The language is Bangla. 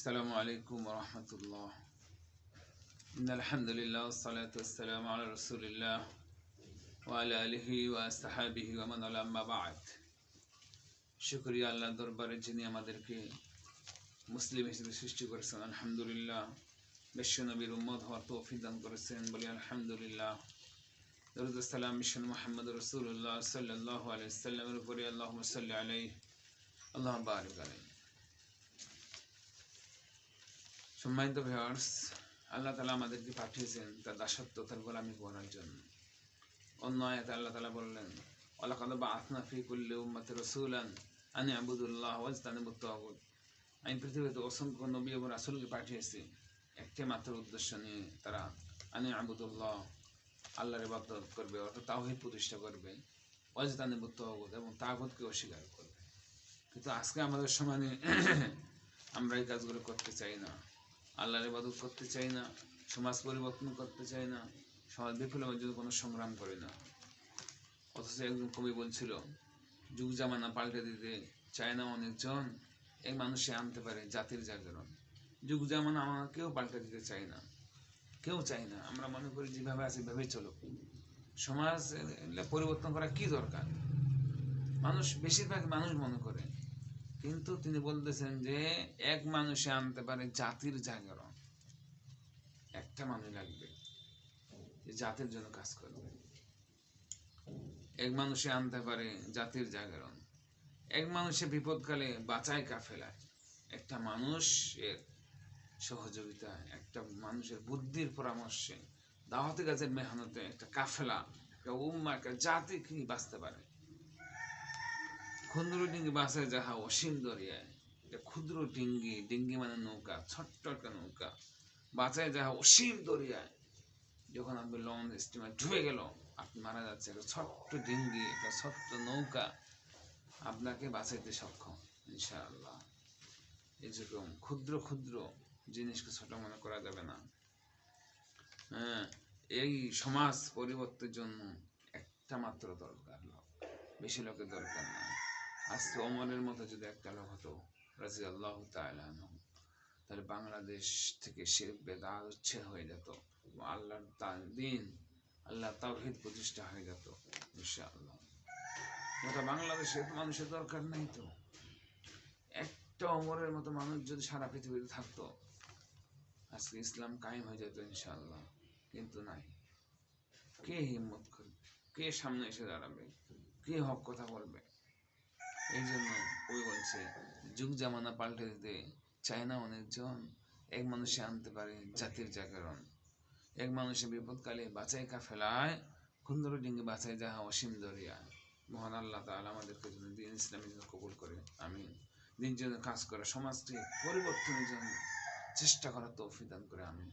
السلام عليكم ورحمة الله إن الحمد لله والصلاة والسلام على رسول الله وعلى آله وأصحابه ومن والاه أما بعد শুক্রিয়া আল্লাহ দরবারে যিনি আমাদেরকে মুসলিম হিসেবে সৃষ্টি করেছেন আলহামদুলিল্লাহ বিশ্ব নবীর উম্মত হওয়ার তৌফিক দান করেছেন বলি আলহামদুলিল্লাহ দরুদ সালাম মিশন মোহাম্মদ রসুল্লাহ সাল্লাহ আলাইসাল্লামের উপরে আল্লাহ সাল্লি আলাই আল্লাহ বারিক আলাই সম্মানিত ভিউয়ার্স আল্লাহ তালা আমাদেরকে পাঠিয়েছেন তার দাসত্ব, তার গোলামি করার জন্য। অন্য আয়াত আল্লাহ তালা বললেন ওলাকাদ বা আসনা ফি কুল্লি উম্মতে রসুলান আনি আবুদুল্লাহ ওয়াজতানিবুত তাগুত। আমি পৃথিবীতে অসংখ্য নবী এবং রাসূলকে পাঠিয়েছি। একটি মাত্র উদ্দেশ্য নিয়ে তারা আনি আবুদুল্লাহ আল্লাহর ইবাদত করবে, অর্থাৎ তাওহীদ প্রতিষ্ঠা করবে, ওয়াজতানিবুত তাগুত এবং তাগুতকে অস্বীকার করবে। কিন্তু আজকে আমাদের সমানে আমরা এই কাজগুলো করতে চাই না। আল্লাহর ইবাদত করতে চাই না, সমাজ পরিবর্তন করতে চাই না, সমাজ বিপ্লবের জন্য কোনো সংগ্রাম করি না। অথচ একজন কবি বলছিল, যুগ জামানা পাল্টে দিতে চায় না অনেকজন, এই মানুষে আনতে পারে জাতির জাগরণ। যুগ জামানা আমরা কেউ পাল্টে দিতে চাই না, কেউ চাই না। আমরা মনে করি যেভাবে আছে সেভাবেই চলো সমাজ পরিবর্তন করা কি দরকার? মানুষ, বেশিরভাগ মানুষ মনে করে কিন্তু তিনি বলতেছেন যে, এক মানুষে আনতে পারে জাতির জাগরণ। একটা মানুষ লাগবে যে জাতির জন্য কাজ করবে। এক মানুষে আনতে পারে জাতির জাগরণ। এক মানুষে বিপদকালে বাঁচায় কাফেলায় একটা মানুষের সহযোগিতা, একটা মানুষের বুদ্ধির পরামর্শে, দাওয়াতি গাছের মেহনতে একটা কাফেলা, একটা উম্মা একটা জাতি কি বাঁচতে পারে। ক্ষুদ্র ডিঙ্গি বাসে যাহা অসীম দরিয়ায় একটা ক্ষুদ্র ডিঙ্গি ডিঙ্গি মানে নৌকা, ছোট্ট একটা নৌকা। বাঁচায় যাহা অসীম দরিয়ায় যখন আপনি লঞ্চ স্টিমার ডুবে গেল, আপনি মারা যাচ্ছে, একটা ছোট্ট ডিঙ্গি, একটা ছোট্ট নৌকা, আপনাকে বাঁচাইতে সক্ষম, ইনশাআল্লাহ। এরকম ক্ষুদ্র ক্ষুদ্র জিনিসকে ছোট মনে করা যাবে না। হ্যাঁ এই সমাজ পরিবর্তনের জন্য একটা মাত্র দরকার বেশি লোকের দরকার নাই আজকে অমরের মতো যদি একটা লোক হতো রাজি আল্লাহ তাহলে বাংলাদেশ থেকে শিল্প বেদা উচ্ছেদ হয়ে যেত আল্লাহর দিন আল্লাহ তাওহিদ প্রতিষ্ঠা হয়ে যেত, ইনশাআল্লাহ। গোটা বাংলাদেশে মানুষের দরকার নেই তো। একটা অমরের মতো মানুষ যদি সারা পৃথিবীতে থাকতো, আজকে ইসলাম কায়েম হয়ে যেত, ইনশাআল্লাহ। কিন্তু নাই। কে হিম্মত করবে? কে সামনে এসে দাঁড়াবে? কে হক কথা বলবে? এই জন্য ওই বলছে, যুগ জামানা পাল্টে দিতে চায় না অনেকজন। এক মানুষে আনতে পারে জাতির জাগরণ। এক মানুষে বিপদকালে বাঁচাই কাফেলায়, কুন্দর ডিঙ্গে বাঁচাই যাহা অসীম দরিয়া। মহান আল্লাহ তাআলা আমাদেরকে জন্য দিন ইসলামের জন্য কবুল করে। আমি দিন জন্য কাজ করে সমাজটি পরিবর্তনের জন্য চেষ্টা করার তৌফিক দান করে আমি